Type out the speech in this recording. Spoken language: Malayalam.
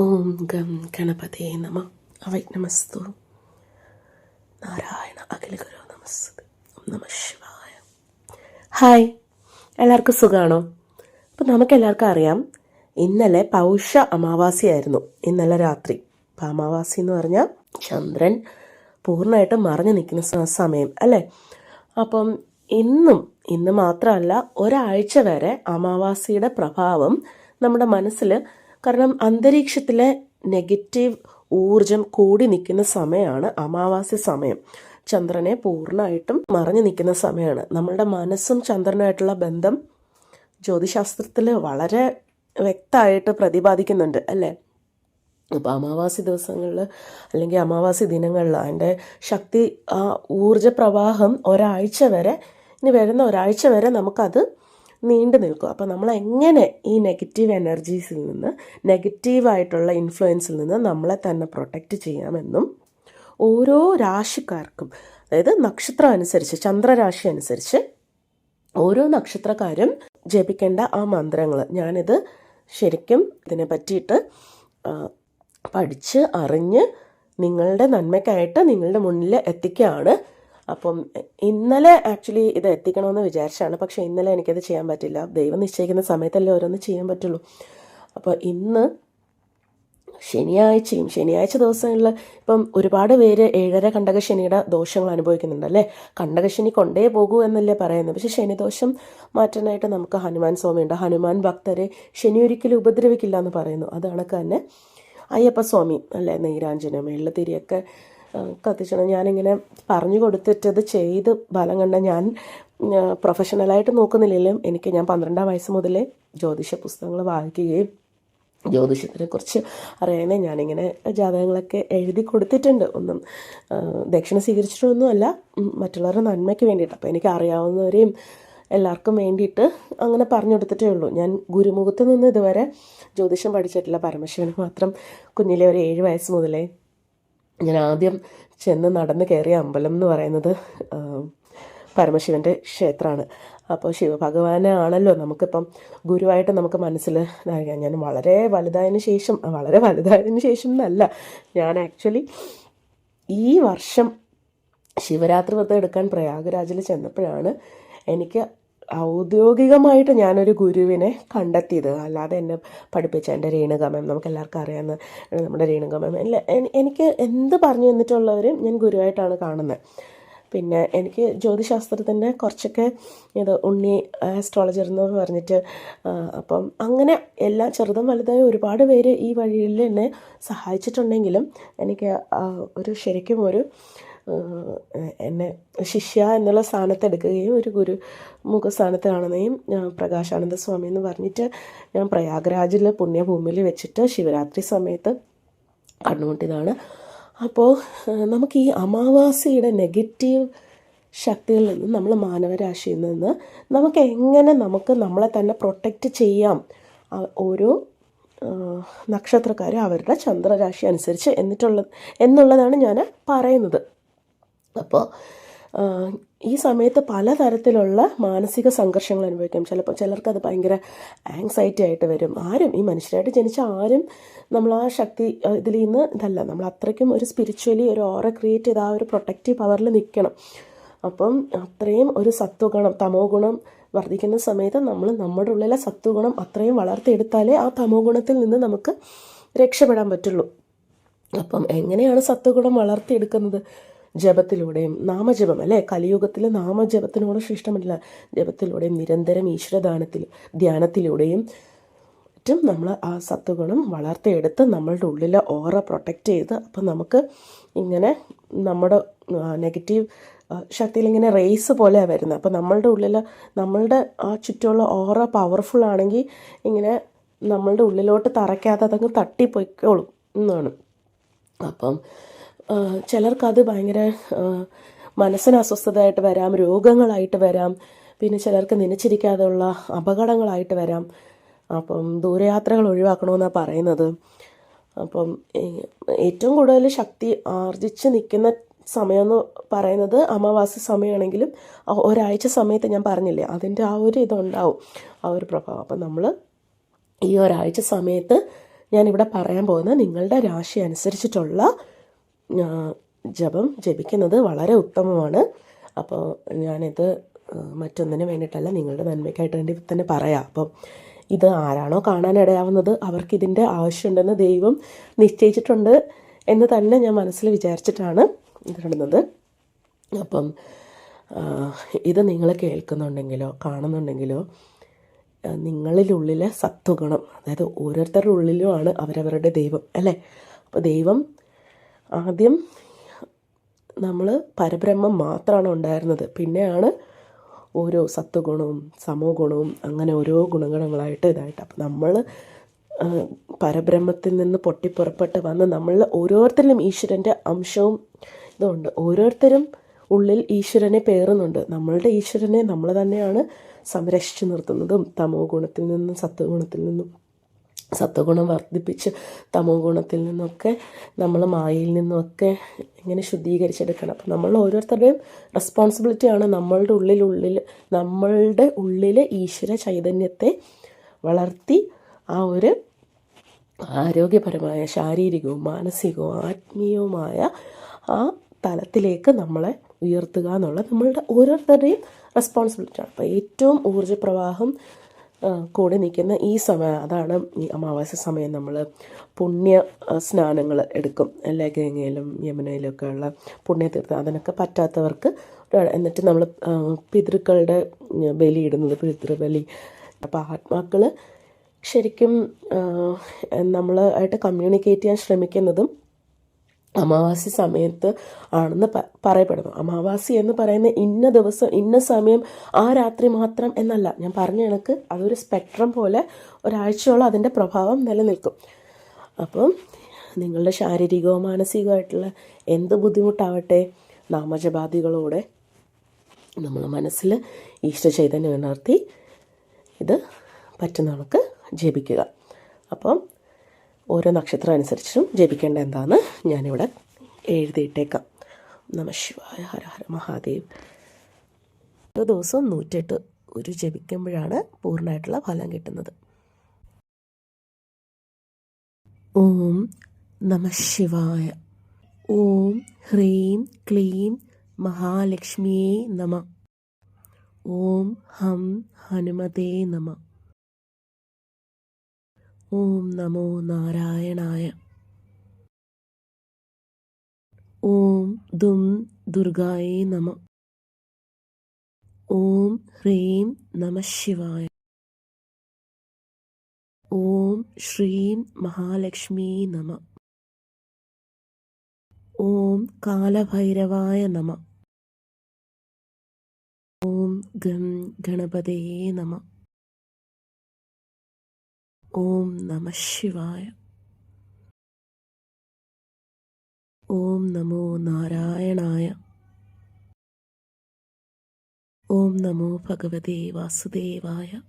ഓം ഗം ഗണപതേ നമ. അവൈ നമസ്തു. നാരായണ അഖില ഗുരു നമസ്തേ. ശിവായ. ഹായ്. എല്ലാവർക്കും സുഖമാണോ അപ്പം നമുക്ക് എല്ലാവർക്കും അറിയാം ഇന്നലെ പൗഷ അമാവാസിയായിരുന്നു ഇന്നലെ രാത്രി. അപ്പം അമാവാസി എന്ന് പറഞ്ഞാൽ ചന്ദ്രൻ പൂർണമായിട്ടും മറഞ്ഞു നിൽക്കുന്ന സമയം അല്ലേ? അപ്പം ഇന്നും ഇന്ന് മാത്രമല്ല ഒരാഴ്ച വരെ അമാവാസിയുടെ പ്രഭാവം നമ്മുടെ മനസ്സിൽ കാരണം അന്തരീക്ഷത്തിലെ നെഗറ്റീവ് ഊർജം കൂടി നിൽക്കുന്ന സമയമാണ് അമാവാസ്യ സമയം. ചന്ദ്രനെ പൂർണമായിട്ടും മറഞ്ഞു നിൽക്കുന്ന സമയമാണ്. നമ്മളുടെ മനസ്സും ചന്ദ്രനായിട്ടുള്ള ബന്ധം ജ്യോതിശാസ്ത്രത്തിൽ വളരെ വ്യക്തമായിട്ട് പ്രതിപാദിക്കുന്നുണ്ട് അല്ലേ? അപ്പോൾ അമാവാസി ദിവസങ്ങളിൽ അല്ലെങ്കിൽ അമാവാസി ദിനങ്ങളിൽ അതിന്റെ ശക്തി ആ ഊർജ പ്രവാഹം ഒരാഴ്ച വരെ ഇനി വരുന്ന ഒരാഴ്ച വരെ നമുക്കത് നീണ്ടു നിൽക്കും. അപ്പോൾ നമ്മൾ എങ്ങനെ ഈ നെഗറ്റീവ് എനർജീസിൽ നിന്ന് നെഗറ്റീവായിട്ടുള്ള ഇൻഫ്ലുവൻസിൽ നിന്ന് നമ്മളെ തന്നെ പ്രൊട്ടക്റ്റ് ചെയ്യാമെന്നും ഓരോ രാശിക്കാർക്കും അതായത് നക്ഷത്രം അനുസരിച്ച് ചന്ദ്രരാശി അനുസരിച്ച് ഓരോ നക്ഷത്രക്കാരും ജപിക്കേണ്ട ആ മന്ത്രങ്ങൾ ഞാനിത് ശരിക്കും ഇതിനെ പറ്റിയിട്ട് പഠിച്ച് അറിഞ്ഞ് നിങ്ങളുടെ നന്മയ്ക്കായിട്ട് നിങ്ങളുടെ മുന്നിൽ എത്തിക്കുകയാണ് അപ്പം ഇന്നലെ ആക്ച്വലി ഇത് എത്തിക്കണമെന്ന് വിചാരിച്ചാണ്. പക്ഷേ ഇന്നലെ എനിക്കത് ചെയ്യാൻ പറ്റില്ല. ദൈവം നിശ്ചയിക്കുന്ന സമയത്തല്ലേ ഓരോന്ന് ചെയ്യാൻ പറ്റുള്ളൂ. അപ്പോൾ ഇന്ന് ശനിയാഴ്ചയും ശനിയാഴ്ച ദിവസങ്ങളിൽ ഇപ്പം ഒരുപാട് പേര് ഏഴര കണ്ടകശനിയുടെ ദോഷങ്ങൾ അനുഭവിക്കുന്നുണ്ട് അല്ലേ കണ്ടകശനി കൊണ്ടേ പോകൂ എന്നല്ലേ പറയുന്നത്. പക്ഷെ ശനിദോഷം മാറ്റാനായിട്ട് നമുക്ക് ഹനുമാൻ സ്വാമിയുണ്ട്. ഹനുമാൻ ഭക്തരെ ശനി ഒരിക്കലും ഉപദ്രവിക്കില്ല എന്ന് പറയുന്നു. അത് കണക്ക് തന്നെ അയ്യപ്പ സ്വാമി അല്ലേ? നെയ്രാഞ്ജനം എള്ളത്തിരിയൊക്കെ ആ, കത്തിച്ചണം ഞാനിങ്ങനെ പറഞ്ഞു കൊടുത്തിട്ടത് ചെയ്ത് ഫലം കണ്ട ഞാൻ പ്രൊഫഷണലായിട്ട് നോക്കുന്നില്ലെങ്കിലും എനിക്ക് ഞാൻ പന്ത്രണ്ടാം വയസ്സ് മുതലേ ജ്യോതിഷ പുസ്തകങ്ങൾ വായിക്കുകയും ജ്യോതിഷത്തിനെ കുറിച്ച് അറിയാനേ ഞാനിങ്ങനെ ജാതകങ്ങളൊക്കെ എഴുതി കൊടുത്തിട്ടുണ്ട്. ഒന്നും ദക്ഷിണ സ്വീകരിച്ചിട്ടൊന്നുമല്ല മറ്റുള്ളവരുടെ നന്മയ്ക്ക് വേണ്ടിയിട്ട്. അപ്പോൾ എനിക്ക് അറിയാവുന്നവരെയും എല്ലാവർക്കും വേണ്ടിയിട്ട് അങ്ങനെ പറഞ്ഞു കൊടുത്തിട്ടേ ഉള്ളൂ. ഞാൻ ഗുരുമുഖത്ത് നിന്ന് ഇതുവരെ ജ്യോതിഷം പഠിച്ചിട്ടില്ല. പരമശിവന് മാത്രം കുഞ്ഞിലെ ഒരു ഏഴ് വയസ്സ് മുതലേ ഞാൻ ആദ്യം ചെന്ന് നടന്ന് കയറിയ അമ്പലം എന്ന് പറയുന്നത് പരമശിവന്റെ ക്ഷേത്രമാണ്. അപ്പോൾ ശിവഭഗവാനെ ആണല്ലോ നമുക്കിപ്പം ഗുരുവായിട്ട് നമുക്ക് മനസ്സിൽ ഞാൻ വളരെ വലുതായതിന് ശേഷം വളരെ വലുതായതിന് ശേഷം എന്നല്ല. ഞാൻ ആക്ച്വലി ഈ വർഷം ശിവരാത്രി വ്രതം എടുക്കാൻ പ്രയാഗരാജിൽ ചെന്നപ്പോഴാണ് എനിക്ക് ഔദ്യോഗികമായിട്ട് ഞാനൊരു ഗുരുവിനെ കണ്ടെത്തിയത്. അല്ലാതെ എന്നെ പഠിപ്പിച്ച എന്റെ രേണുക മാം നമുക്ക് എല്ലാവർക്കും അറിയാവുന്ന നമ്മുടെ രേണുക മാം എനിക്ക് എന്ത് പറഞ്ഞു തന്നിട്ടുള്ളവരും ഞാൻ ഗുരുവായിട്ടാണ് കാണുന്നത് പിന്നെ എനിക്ക് ജ്യോതിശാസ്ത്രത്തിന്റെ കുറച്ചൊക്കെ ഇത് ഉണ്ണി ആസ്ട്രോളജർ എന്ന് പറഞ്ഞിട്ട് അപ്പം അങ്ങനെ എല്ലാ ചെറുതും വലുതായ ഒരുപാട് പേര് ഈ വഴിയിൽ എന്നെ സഹായിച്ചിട്ടുണ്ടെങ്കിലും എനിക്ക് ഒരു ശരിക്കും ഒരു എന്നെ ശിഷ്യ എന്നുള്ള സ്ഥാനത്ത് എടുക്കുകയും ഒരു ഗുരു മുഖ ആ, പ്രകാശാനന്ദ സ്വാമി എന്ന് പറഞ്ഞിട്ട് ഞാൻ പ്രയാഗ്രാജിലെ പുണ്യഭൂമിയിൽ വെച്ചിട്ട് ശിവരാത്രി സമയത്ത് കണ്ടുമുട്ടിയതാണ് അപ്പോൾ നമുക്ക് ഈ അമാവാസിയുടെ നെഗറ്റീവ് ശക്തികളിൽ നിന്ന് നമ്മൾ മാനവരാശിയിൽ നിന്ന് നമുക്ക് എങ്ങനെ നമുക്ക് നമ്മളെ തന്നെ പ്രൊട്ടക്റ്റ് ചെയ്യാം? ഓരോ നക്ഷത്രക്കാർ അവരുടെ ചന്ദ്രരാശി അനുസരിച്ച് എന്നിട്ടുള്ള എന്നുള്ളതാണ് ഞാൻ പറയുന്നത്. അപ്പോൾ ഈ സമയത്ത് പലതരത്തിലുള്ള മാനസിക സംഘർഷങ്ങൾ അനുഭവിക്കാം. ചിലപ്പോൾ ചിലർക്കത് ഭയങ്കര ആങ്സൈറ്റി ആയിട്ട് വരും. ആരും ഈ മനുഷ്യരായിട്ട് ജനിച്ച ആരും നമ്മൾ ആ ശക്തി ഇതിൽ നിന്ന് ഇതല്ല. നമ്മൾ അത്രയ്ക്കും ഒരു സ്പിരിച്വലി ഒരു ഓറ ക്രിയേറ്റ് ചെയ്ത് ആ ഒരു പ്രൊട്ടക്റ്റീവ് പവറിൽ നിൽക്കണം. അപ്പം അത്രയും ഒരു സത്വഗുണം തമോ ഗുണം വർദ്ധിക്കുന്ന സമയത്ത് നമ്മൾ നമ്മുടെ ഉള്ളിലെ സത്വഗുണം അത്രയും വളർത്തിയെടുത്താലേ ആ തമോ ഗുണത്തിൽ നിന്ന് നമുക്ക് രക്ഷപ്പെടാൻ പറ്റുള്ളൂ. അപ്പം എങ്ങനെയാണ് സത്വഗുണം വളർത്തിയെടുക്കുന്നത്? ജപത്തിലൂടെയും നാമജപം അല്ലേ? കലിയുഗത്തിൽ നാമജപത്തിനോട് ശ്രേഷ്ഠമല്ല. ജപത്തിലൂടെയും നിരന്തരം ഈശ്വരദാനത്തിൽ ധ്യാനത്തിലൂടെയും മറ്റും നമ്മൾ ആ സത്വഗുണം വളർത്തിയെടുത്ത് നമ്മളുടെ ഉള്ളിലെ ഓറ പ്രൊട്ടക്റ്റ് ചെയ്ത് അപ്പം നമുക്ക് ഇങ്ങനെ നമ്മുടെ നെഗറ്റീവ് ശക്തിയിൽ ഇങ്ങനെ റേസ് പോലെയാണ് വരുന്നത്. അപ്പം നമ്മളുടെ ഉള്ളിൽ നമ്മളുടെ ആ ചുറ്റുമുള്ള ഓറ പവർഫുൾ ആണെങ്കിൽ ഇങ്ങനെ നമ്മളുടെ ഉള്ളിലോട്ട് തറയ്ക്കാതെ അതങ്ങ് തട്ടിപ്പോയിക്കോളും എന്നാണ്. അപ്പം ചിലർക്കത് ഭയങ്കര മനസ്സിന് അസ്വസ്ഥതയായിട്ട് വരാം രോഗങ്ങളായിട്ട് വരാം പിന്നെ ചിലർക്ക് നനച്ചിരിക്കാതെയുള്ള അപകടങ്ങളായിട്ട് വരാം. അപ്പം ദൂരയാത്രകൾ ഒഴിവാക്കണമെന്നാണ് പറയുന്നത്. അപ്പം ഏറ്റവും കൂടുതൽ ശക്തി ആർജിച്ച് നിൽക്കുന്ന സമയമെന്ന് പറയുന്നത് അമാവാസി സമയമാണെങ്കിലും ഒരാഴ്ച സമയത്ത് ഞാൻ പറഞ്ഞില്ലേ അതിന്റെ ആ ഒരു ഇതുണ്ടാവും ആ ഒരു പ്രഭാവം. അപ്പം നമ്മൾ ഈ ഒരാഴ്ച സമയത്ത് ഞാനിവിടെ പറയാൻ പോകുന്ന നിങ്ങളുടെ രാശി അനുസരിച്ചിട്ടുള്ള ജപം ജപിക്കുന്നത് വളരെ ഉത്തമമാണ്. അപ്പോൾ ഞാനിത് മറ്റൊന്നിനു വേണ്ടിയിട്ടല്ല നിങ്ങളുടെ നന്മയ്ക്കായിട്ട് വേണ്ടി തന്നെ പറയാം. അപ്പം ഇത് ആരാണോ കാണാനിടയാവുന്നത് അവർക്ക് ഇതിന്റെ ആവശ്യമുണ്ടെന്ന് ദൈവം നിശ്ചയിച്ചിട്ടുണ്ട് എന്ന് തന്നെ ഞാൻ മനസ്സിൽ വിചാരിച്ചിട്ടാണ് ഇതിടുന്നത്. അപ്പം ഇത് നിങ്ങൾ കേൾക്കുന്നുണ്ടെങ്കിലോ കാണുന്നുണ്ടെങ്കിലോ നിങ്ങളിലുള്ളിലെ സത്വഗുണം അതായത് ഓരോരുത്തരുടെ ഉള്ളിലുമാണ് അവരവരുടെ ദൈവം അല്ലേ? അപ്പോൾ ദൈവം ആദ്യം നമ്മൾ പരബ്രഹ്മം മാത്രമാണ് ഉണ്ടായിരുന്നത്. പിന്നെയാണ് ഓരോ സത്വഗുണവും സമോ ഗുണവും അങ്ങനെ ഓരോ ഗുണഗണങ്ങളായിട്ട് ഇതായിട്ട്. അപ്പം നമ്മൾ പരബ്രഹ്മത്തിൽ നിന്ന് പൊട്ടിപ്പുറപ്പെട്ട് വന്ന് നമ്മളിൽ ഓരോരുത്തരിലും ഈശ്വരന്റെ അംശവും ഇതുണ്ട്. ഓരോരുത്തരും ഉള്ളിൽ ഈശ്വരനെ പേറുന്നുണ്ട്. നമ്മളുടെ ഈശ്വരനെ നമ്മൾ തന്നെയാണ് സംരക്ഷിച്ചു നിർത്തുന്നതും. തമോ ഗുണത്തിൽ നിന്നും സത്വഗുണത്തിൽ നിന്നും. സത്വഗുണം വർദ്ധിപ്പിച്ച് തമോ ഗുണത്തിൽ നിന്നൊക്കെ നമ്മൾ മായയിൽ നിന്നൊക്കെ ഇങ്ങനെ ശുദ്ധീകരിച്ചെടുക്കണം. അപ്പം നമ്മൾ ഓരോരുത്തരുടെയും റെസ്പോൺസിബിലിറ്റിയാണ് നമ്മളുടെ ഉള്ളിലുള്ളിൽ നമ്മളുടെ ഉള്ളിലെ ഈശ്വര ചൈതന്യത്തെ വളർത്തി ആ ഒരു ആരോഗ്യപരമായ ശാരീരികവും മാനസികവും ആത്മീയവുമായ ആ തലത്തിലേക്ക് നമ്മളെ ഉയർത്തുക എന്നുള്ളത് നമ്മളുടെ ഓരോരുത്തരുടെയും റെസ്പോൺസിബിലിറ്റിയാണ് അപ്പോൾ ഏറ്റവും ഊർജപ്രവാഹം കൂടി നിൽക്കുന്ന ഈ സമയം അതാണ് ഈ അമാവാസ്യ സമയം നമ്മൾ പുണ്യ സ്നാനങ്ങൾ എടുക്കും. എല്ലാ ഗംഗയിലും യമുനയിലൊക്കെ ഉള്ള പുണ്യതീർത്ഥം അതിനൊക്കെ പറ്റാത്തവർക്ക് എന്നിട്ട് നമ്മൾ പിതൃക്കളുടെ ബലി ഇടുന്നത് പിതൃബലി. അപ്പോൾ ആത്മാക്കൾ ശരിക്കും നമ്മളായിട്ട് കമ്മ്യൂണിക്കേറ്റ് ചെയ്യാൻ ശ്രമിക്കുന്നതും അമാവാസി സമയത്ത് ആണെന്ന് പറയപ്പെടുന്നു. അമാവാസി എന്ന് പറയുന്ന ഇന്ന ദിവസം ഇന്ന സമയം ആ രാത്രി മാത്രം എന്നല്ല. ഞാൻ പറഞ്ഞ കണക്ക് അതൊരു സ്പെക്ട്രം പോലെ ഒരാഴ്ചയോളം അതിന്റെ പ്രഭാവം നിലനിൽക്കും. അപ്പം നിങ്ങളുടെ ശാരീരികവും മാനസികമായിട്ടുള്ള എന്ത് ബുദ്ധിമുട്ടാവട്ടെ നാമജപാദികളോടെ നമ്മൾ മനസ്സിൽ ഈശ്വര ചൈതന്യം ഉണർത്തി ഇത് പറ്റുന്ന കണക്ക് ജപിക്കുക. അപ്പം ഓരോ നക്ഷത്രം അനുസരിച്ചും ജപിക്കേണ്ട എന്താണെന്ന് ഞാനിവിടെ എഴുതിയിട്ടേക്കാം. നമ ശിവായ ഹര ഹര മഹാദേവ്. ഓരോ ദിവസവും നൂറ്റെട്ട് ഒരു ജപിക്കുമ്പോഴാണ് പൂർണമായിട്ടുള്ള ഫലം കിട്ടുന്നത്. ഓം നമ ശിവായ. ഓം ഹ്രീം ക്ലീം മഹാലക്ഷ്മിയേ നമ. ഓം ഹം ഹനുമതേ നമ. ഓം നമോ നാരായണായ. ഓം ദും ദുർഗായേ നമ. ഓം ഹ്രീം നമ ശിവായ. ഓം ശ്രീം മഹാലക്ഷ്മി നമ. ഓം കാലഭൈരവായ നമ. ഓം ഗം ഗണപതേ നമ. ഓം നമ ശിവായ. ഓം നമോ നാരായണായ. ഓം നമോ ഭഗവതേ വാസുദേവായ.